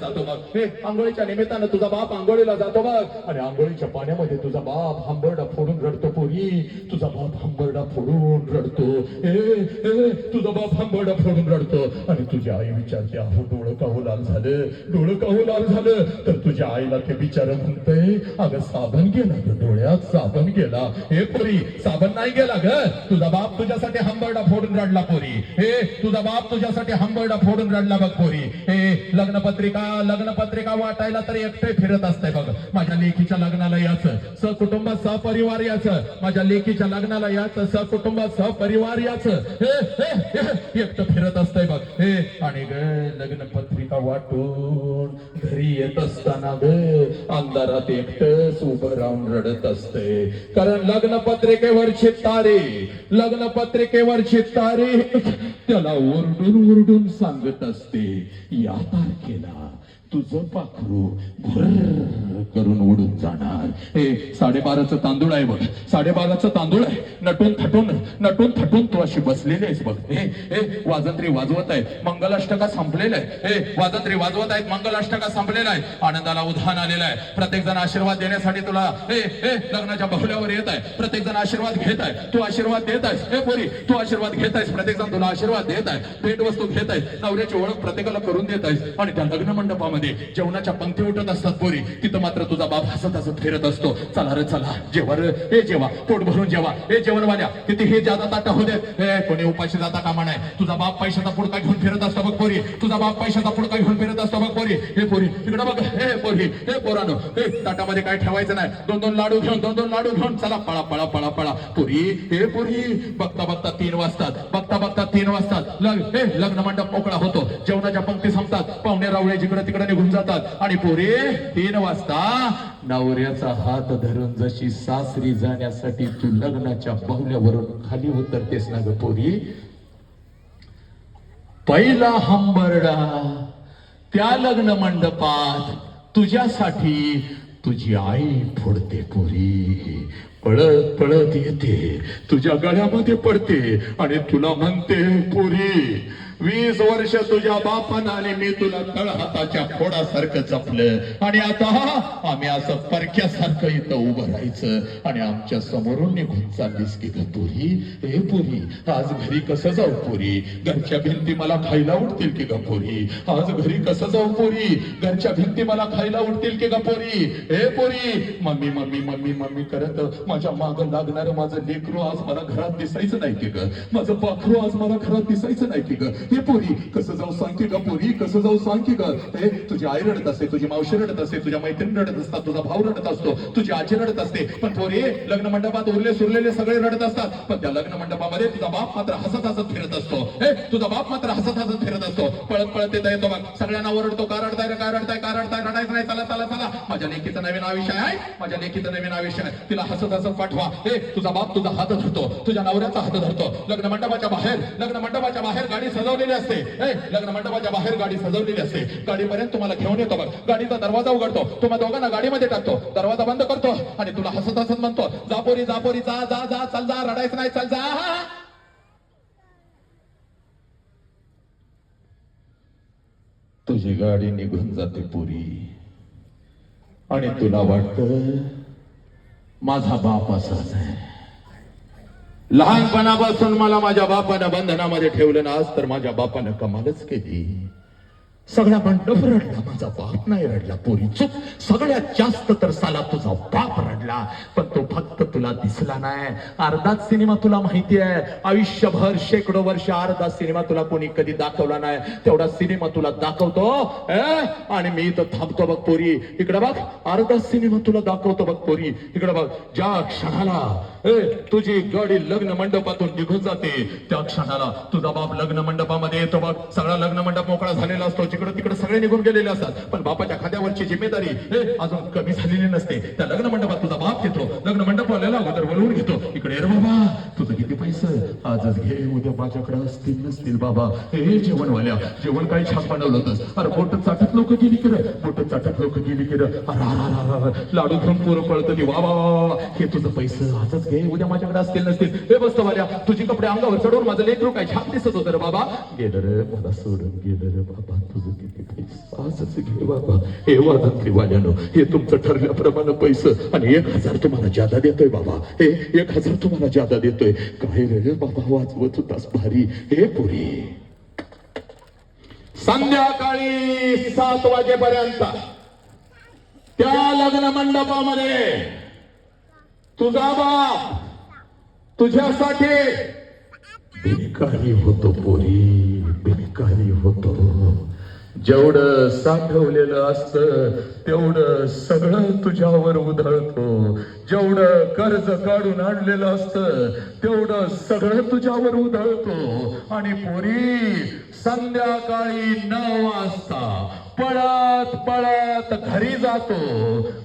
जातो मग हे आंघोळीच्या निमित्तानं तुझा बाप आंघोळीला जातो बघ. आणि आंघोळीच्या पाण्यामध्ये तुझा बाप हंबरडा फोडून रडतो पोरी. तुझा बाप हंबरडा फोडून रडतो. ए ए तुझा बाप हंबरडा फोडून रडतो. आणि तुझी आई विचारते अहो डोळं काहू लाल झालं? डोळं काहू लाल झालं? तर तुझ्या आईला ते बिचार म्हणतंय अगं साबण गेला तर डोळ्यात साबण गेला. हे पोरी साबण नाही गेला ग? तुझा बाप तुझ्यासाठी हंबरडा फोडून रडला पोरी. हे तुझा बाप तुझ्यासाठी हंबरडा फोडून रडला बघ पोरी. हे लग्नपत्रिका लग्नपत्रिका वाटायला तर एकटे फिरत असते बघ. माझ्या लेखीच्या लग्नाला याचं सकुटुंब सपरिवार याचं माझ्या लेखीच्या लग्नाला याचं सकुटुंब सपरिवार याचं एकटं फिरत असतंय बघ. हे आणि ग लग्नपत्रिका वाटून घरी येत असताना ग अंधारात एकटंच उभं राहून रडत असते. कारण लग्नपत्रिकेवरची तारीख लग्नपत्रिकेवरची तारीख त्याला ओरडून ओरडून सांगत असते या तारखेला तुझं पाखरू भुर्र करून उडून जाणार. हे साडेबाराचं तांदूळ आहे बघ. साडेबाराचं तांदूळ आहे. नटून थटून नटून थटून तू अशी बसलेली आहेस बघ. हे हे वाजंत्री वाजवत आहे. मंगलाष्टका संपलेलं आहे हे वाजंत्री वाजवत आहेत. मंगलाष्टका संपलेला आहे आनंदाला उधाण आलेला आहे. प्रत्येक जण आशीर्वाद देण्यासाठी तुला हे हे लग्नाच्या बहुल्यावर येत आहे. प्रत्येक जण आशीर्वाद घेत आहे. तू आशीर्वाद देत आहेस. हे पोरी तू आशीर्वाद घेत आहेस. प्रत्येक जण तुला आशीर्वाद देत आहे. भेटवस्तू घेत आहेस. नवऱ्याची ओळख प्रत्येकाला करून देत आहेस. आणि त्या लग्न मंडपामध्ये जेवणाच्या पंक्ती उठत असतात पोरी. तिथं मात्र तुझा बाप हसत हसत फिरत असतो. चला रे चला. जेवा रे. हे जेवा. पोट भरून जेवा. हे जेवण वाल्या किती हे जादा ताटा होते हे कोणी उपाशी जाता कामा नाही तुझा बाप पैशाचा पुडका घेऊन फिरत असतो बघ पोरी. तुझा बाप पैशाचा पुडका घेऊन फिरत असतो बघ पोरी. हे पोरी. तिकडं बघ. हे पोरी. हे पोरानो. हे ताटामध्ये काय ठेवायचं नाही. दोन दोन लाडू घेऊन दोन दोन लाडू घेऊन. चला पळा पळा पळा पळा. पोरी. हे पोरी. बघता बघता तीन वाजतात. बघता बघता तीन वाजतात. लग हे लग्न मंडप मोकळा होतो. जेवणाच्या पंक्ती संपतात. पाहुणे रावळे जिकडे तिकडे निघून जातात. आणि पोरे तीन वाजता नवऱ्याचा हात धरून जशी सासरी जाण्यासाठी तू लग्नाच्या बहुल्यावरून खाली उतरतेस ना ग पोरी? पहिला हंबरडा त्या लग्न मंडपात तुझ्यासाठी तुझी आई फोडते पोरी. पळत पळत येते. तुझ्या गळ्यामध्ये पडते आणि तुला म्हणते पोरी वीस वर्ष तुझ्या बापानं आणि मी तुला तळ हाताच्या फोडासारखं जपलं. आणि आता आम्ही असं परक्यासारखं इथं उभं राहायचं. आणि आमच्या समोरून निघून चाललीस की ग पुरी हे पुरी आज घरी कसं जाऊ पुरी? घरच्या भिंती मला खायला उठतील की ग पुरी? आज घरी कसं जाऊ पुरी? घरच्या भिंती मला खायला उठतील की ग पोरी? हे पोरी मम्मी मम्मी मम्मी मम्मी करत माझ्या माग लागणार माझं लेकरू आज मला घरात दिसायचं नाही की ग? माझं पाखरू आज मला घरात दिसायचं नाही की ग? हे पोरी. कसं जाऊ सांगते ग पोरी? कसं जाऊ सांगते ग? हे तुझी आई रडत असते तुझी मावशी रडत असते तुझ्या मैत्रीण रडत असतात तुझा भाऊ रडत असतो तुझी आजी रडत असते. पण थोरे लग्न मंडपात उरले सुरलेले सगळे रडत असतात. पण त्या लग्न मंडपामध्ये तुझा बाप मात्र हसत हसत फिरत असतो. हे तुझा बाप मात्र हसत हसत फिरत असतो. पळत पळत येता येतो बघ. सगळ्यांना ओरडतो का रडताय रे, का रडताय का रडताय? रडायचं नाही चला चला चला. माझ्या लेखीचं नवीन आयुष्य आहे माझ्या लेखीचं नवीन आयुष्य आहे. तिला हसत हसत पाठवा. हे तुझा बाप तुझा हात धरतो. तुझ्या नवऱ्याचा हात धरतो. लग्न मंडपाच्या बाहेर लग्न मंडपाच्या बाहेर गाडी सजवलेली असते. लग्न मंडपाच्या बाहेर गाडी सजवलेली असते. गाडीपर्यंत तुम्हाला घेऊन येतो बघ. गाडीचा दरवाजा उघडतो. तुम्हा दोघांना गाडीमध्ये टाकतो. दरवाजा बंद करतो आणि तुला हसत हसत म्हणतो जापोरी जापोरी जा जा जा चल जा रडायचं नाही चल जा. तुझी गाडी निघून जाते पुरी. आणि तुला वाटत माझा बाप असाच आहे. लहानपणापासून मला माझ्या बापानं बंधनामध्ये ठेवलं ना आज तर माझ्या बापानं कमालच केली. सगळ्या मंडप रडला माझा बाप नाही रडला पोरी चुक सगळ्यात जास्त तर साला तुझा बाप रडला पण तो फक्त तुला दिसला नाही. अर्धाच सिनेमा तुला माहिती आहे. आयुष्यभर शेकडो वर्ष अर्धा सिनेमा तुला कोणी कधी दाखवला नाही. तेवढा सिनेमा तुला दाखवतो आणि मी इथं थांबतो बघ पोरी. इकडे बघ अर्धा सिनेमा तुला दाखवतो बघ पोरी. इकडे बघ ज्या क्षणाला ए, तुझी गाडी लग्न मंडपातून निघून जाते त्या क्षणाला तुझा बाप लग्न मंडपामध्ये येतो बघ. सगळा लग्न मंडप मोकळा झालेला असतो इकडं तिकडे सगळे निघून गेलेले असतात. पण बापाच्या खात्यावरची जिम्मेदारी अजून कमी झालेली नसते. त्या लग्न मंडपात तुझा बाप घेतो. लग्न मंडपाला अगोदर बोलवून घेतो. इकडे रे बाबा तुझं किती पैसे? आजच घे उद्या माझ्याकडे असतील नसतील बाबा. हे जेवणवाल्या जेवण काही छान बनवलं होतंस. अरे बोट चाटत लोक गेली किर बोट चाटत लोक गेली किर अरे, लाडू घेऊन पोरं पळत ती वा वा हे तुझं पैसे आजच घे उद्या माझ्याकडे असतील नसतील. हे बसतो वाल्या तुझी कपडे अंगावर चढवून माझं लेकरू काय छान दिसत होतं रे बाबा. गेलं रे मला सोडून गेलं रे बाबा तुझं असंच घे बाबा. हे वाजंत्री वाल्यानं हे तुमचं ठरल्याप्रमाणे पैसं. आणि एक हजार तुम्हाला जादा देतोय बाबा. हे एक हजार तुम्हाला जादा देतोय. काय रे बाबा वाजवत होतास भारी. हे पुरी. संध्याकाळी सात वाजेपर्यंत. त्या लग्न मंडपामध्ये तुझा बाप तुझ्यासाठी बिनकारी होतो पोरी. बिनकारी होतो. जेवढं साठवलेलं असतं तेवढं सगळं तुझ्यावर उधळतो. जेवढं कर्ज काढून आणलेलं असतं तेवढं सगळं तुझ्यावर उधळतो. आणि पोरी संध्याकाळी नऊ वाजता पळत पळत घरी जातो.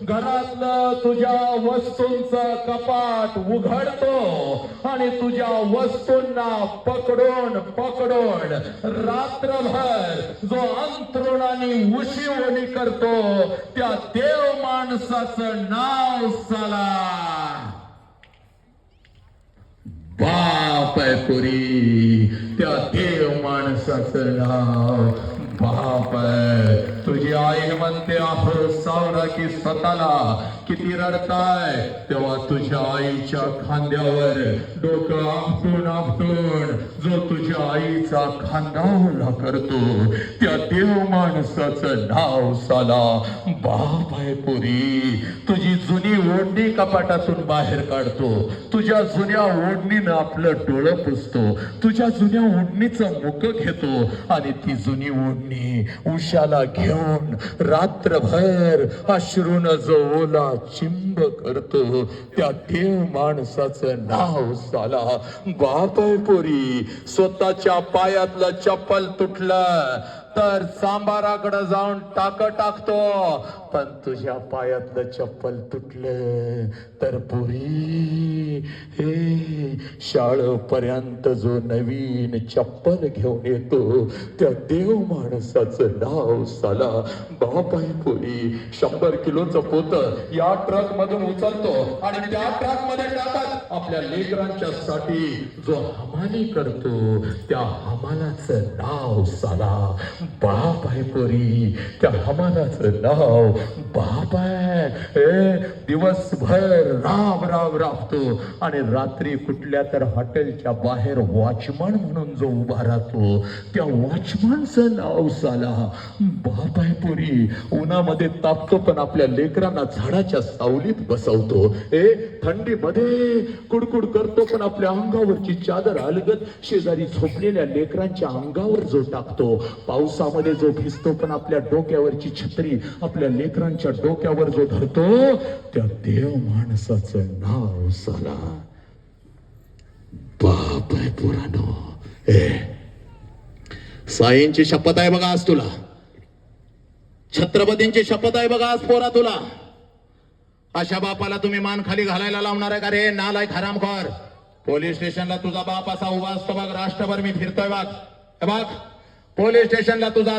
घरातलं तुझ्या वस्तूंचं कपाट उघडतो आणि तुझ्या वस्तूंना पकडून पकडून रात्रभर जो अंतरुणाने उशिवणी करतो त्या देव माणसाचं नाव साला बाप आहे पुरी त्या देव माणसाचं नाव बाप आहे तुझी आई म्हणते आहो सावरा की स्वतःला किती रडताय तेव्हा तुझ्या आईच्या खांद्यावर डोकं आपटून आपटून जो तुझ्या आईचा खांदा ओला करतो त्या देव माणसाचं नाव साला बाप आहे पुरी. तुझी जुनी ओढणी कपाटातून बाहेर काढतो तुझ्या जुन्या ओढणीनं आपलं डोळं पुसतो तुझ्या जुन्या ओढणीचं मुक घेतो आणि ती जुनी ओढणी उशाला घेऊन रात्रभर अश्रून जो ओला चिंब करतो. त्या देव माणसाचं नाव साला. बाप पोरी स्वतःच्या पायातला चप्पल तुटला. तर सांबाराकडे जाऊन टाक टाकतो. पण तुझ्या पायातलं चप्पल तुटलं तर पुरी हे शाळेपर्यंत जो नवीन चप्पल घेऊन येतो त्या देव माणसाचं नाव साला बापाय पुरी. शंभर किलोचं पोत या ट्रक मधून उचलतो आणि त्या ट्रकमध्ये टाकत आपल्या लेकरांच्या साठी जो हमाली करतो त्या हमालाचं नाव साला बाप आहे पोरी त्या हमालाचं नाव बाप आहे. ए, दिवसभर राब राब राबतो. आणि रात्री कुठल्या तर हॉटेलच्या बाहेर वॉचमन म्हणून जो उभा राहतो त्या वॉचमनचं नाव साला. बाप आहे पोरी उन्हामध्ये तापतो पण आपल्या लेकरांना झाडाच्या सावलीत बसवतो. ए थंडीमध्ये कुडकुड करतो पण आपल्या अंगावरची चादर अलगत शेजारी झोपलेल्या लेकरांच्या अंगावर जो टाकतो. पाऊस पावसामध्ये जो भिजतो पण आपल्या डोक्यावरची छत्री आपल्या लेकरांच्या डोक्यावर जो धरतो त्या देव माणसाचं नाव साला बाप आहे पुरानो. ए साईंची शपथ आहे बघा आज तुला. छत्रपतींची शपथ आहे बघा आज पोरा तुला. अशा बापाला तुम्ही मान खाली घालायला लावणार आहे का रे? नालाय खरामखोर पोलीस स्टेशनला तुझा बाप असा उभा असतो बघ. राष्ट्रभर मी फिरतोय बघ. हे बघ. पोलीस स्टेशनला तुझा